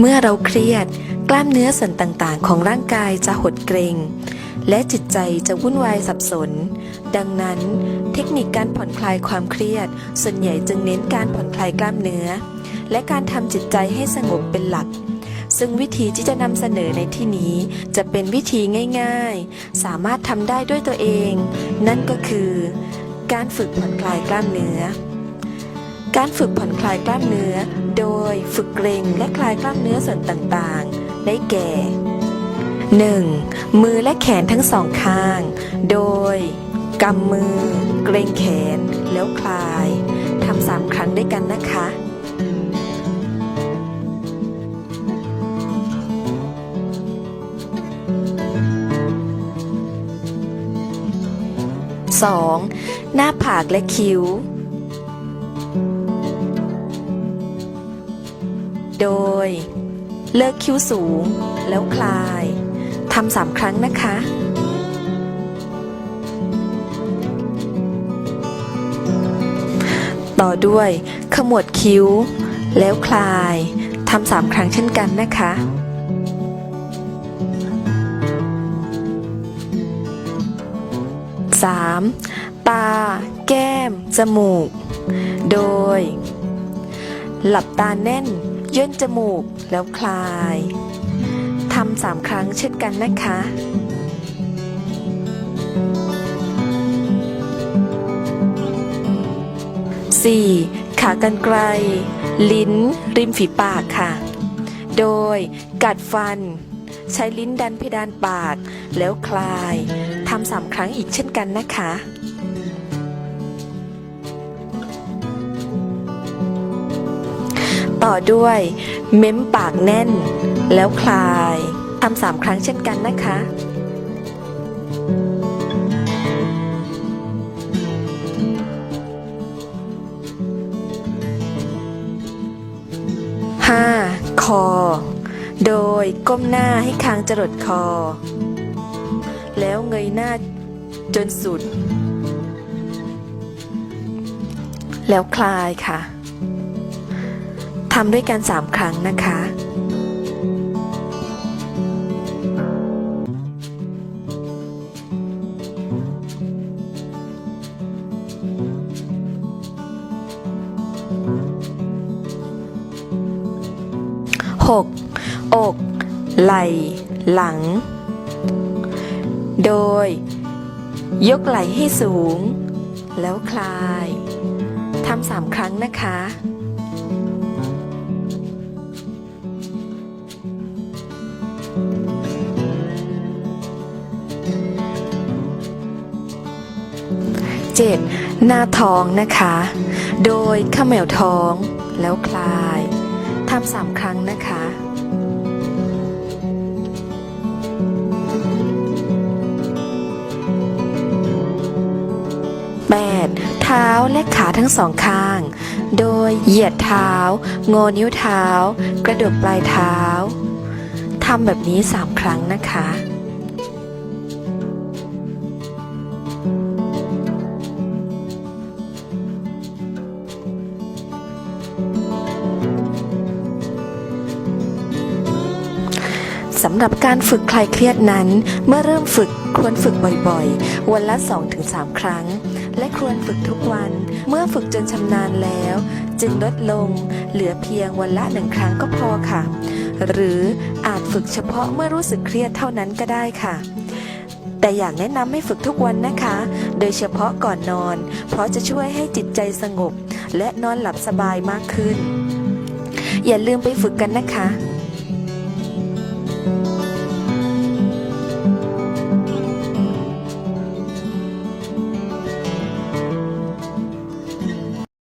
เมื่อเราเครียด กล้ามเนื้อส่วนต่างๆ ของร่างกายจะหดเกร็ง และจิตใจจะวุ่นวายสับสน ดังนั้น เทคนิคการผ่อนคลายความเครียด ส่วนใหญ่จึงเน้นการผ่อนคลายกล้ามเนื้อ และการทำจิตใจให้สงบเป็นหลักซึ่งวิธีที่จะนำเสนอในที่นี้จะเป็นวิธีง่ายๆ สามารถทำได้ด้วยตัวเอง นั่นก็คือ การฝึกผ่อนคลายกล้ามเนื้อ การฝึกผ่อนคลายกล้ามเนื้อ โดยฝึกเกร็งและคลายกล้ามเนื้อส่วนต่างๆ ได้แก่ 1. มือและแขนทั้งสองข้าง โดยกำมือ เกรงแขน แล้วคลาย ทำสามครั้งด้วยกันนะคะ 2. หน้าผากและคิ้ว โดย เลิกคิ้วสูง แล้วคลายทำสามครั้งนะคะ ต่อด้วยขมวดคิ้ว แล้วคลายทำสามครั้งเช่นกันนะคะ 3. ตา แก้ม จมูก โดย หลับตาแน่น ย่นจมูกแล้วคลาย ทำสามครั้งเช่นกันนะคะ 4. ขากรรไกรลิ้น ริมฝีปากค่ะ โดยกัดฟัน ใช้ลิ้นดันเพดานปาก แล้วคลายทำสามครั้งอีกเช่นกันนะคะ ต่อด้วย เม้มปากแน่น แล้วคลายทำสามครั้งเช่นกันนะคะ 5. คอ โดยก้มหน้าให้คางจรดคอ แล้วเงยหน้าจนสุด แล้วคลายค่ะำด้วยกันสามครั้งนะคะ หก อก ไหล่หลัง โดย ยกไหล่ให้สูง แล้วคลาย ทำสามครั้งนะคะ 7. หน้าท้องนะคะ โดยเขมวท้องแล้วคลายทำสามครั้งนะคะ 8. เท้าและขาทั้งสองข้าง โดยเหยียดเท้างอนิ้วเท้า กระดกปลายเท้า ทำแบบนี้ 3 ครั้งนะคะ สำหรับการฝึกคลายเครียดนั้น เมื่อเริ่มฝึกควรฝึกบ่อยๆ วันละ 2-3 ครั้ง และควรฝึกทุกวัน เมื่อฝึกจนชำนาญแล้ว จึงลดลง เหลือเพียงวันละหนึ่งครั้งก็พอค่ะ หรืออาจฝึกเฉพาะเมื่อรู้สึกเครียดเท่านั้นก็ได้ค่ะ แต่อยากแนะนำให้ฝึกทุกวันนะคะ โดยเฉพาะก่อนนอน เพราะจะช่วยให้จิตใจสงบ และนอนหลับสบายมากขึ้น อย่าลืมไปฝึกกันนะคะ